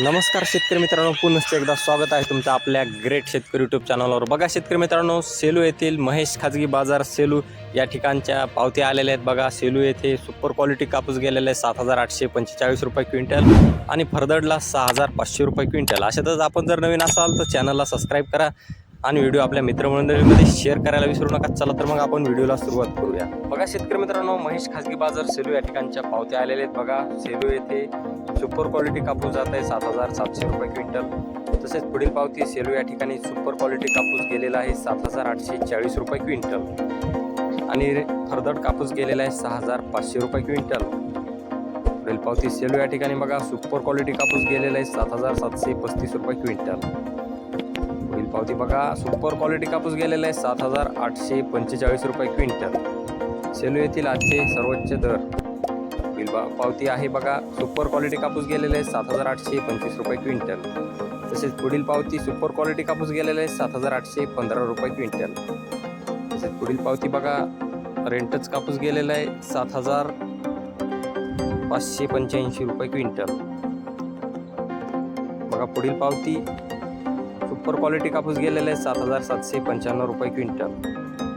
नमस्कार शेतकरी मित्रांनो पुनश्च एकदा स्वागत आहे तुमचं आपल्या ग्रेट शेतकरी यूट्यूब चॅनलवर बघा शेतकरी मित्रांनो सेलू येथील महेश खाजगी बाजार सेलू या ठिकाणच्या पावत्या आलेल्या आहेत. बघा सेलू येथे सुपर क्वालिटी कापूस गेलेला आहे सात हजार आठशे पंचेचाळीस रुपये क्विंटल आणि फरदडला सहा हजार पाचशे रुपये क्विंटल. अशातच आपण जर नवीन असाल तर चॅनलला सबस्क्राईब करा. आणि व्हिडिओ आपल्या मित्रमंडळीमध्ये शेअर करायला विसरू नका. चला तर मग आपण व्हिडिओला सुरुवात करूया. बघा शेतकरी मित्रांनो महेश खाजगी बाजार सेलू या ठिकाणच्या पावत्या आलेल्या आहेत. बघा सेलू येथे सुपर क्वालिटी कापूस जात आहे सात हजार सातशे रुपये क्विंटल. तसेच पुढील पावती सेलू या ठिकाणी सुपर क्वालिटी कापूस गेलेला आहे सात हजार आठशे चाळीस रुपये क्विंटल. आणि फरदड कापूस गेलेला आहे सहा हजार पाचशे रुपये क्विंटल. पुढील पावती सेलू या ठिकाणी बघा सुपर क्वालिटी कापूस गेलेला आहे सात हजार सातशे पस्तीस रुपये क्विंटल. पावती बघा. सुपर क्वालिटी कापूस गेलेला आहे. सात हजार आठशे पंचेचाळीस रुपये क्विंटल. सेलू येथील आजचे सर्वोच्च दर. पुढील बा- पावती आहे बघा. सुपर क्वालिटी कापूस गेलेला आहे. सात हजार आठशे पंचवीस रुपये क्विंटल. तसेच पुढील पावती सुपर क्वालिटी कापूस गेलेला आहे. सात हजार आठशे पंधरा रुपये क्विंटल. तसेच पुढील पावती बघा. रेंटच कापूस गेलेला आहे. सात हजार पाचशे पंच्याऐंशी रुपये क्विंटल. बघा पुढील पावती. सुपर क्वालिटी कापूस गेलेला आहे सात हजार सातशे पंच्याण्णव रुपये क्विंटल.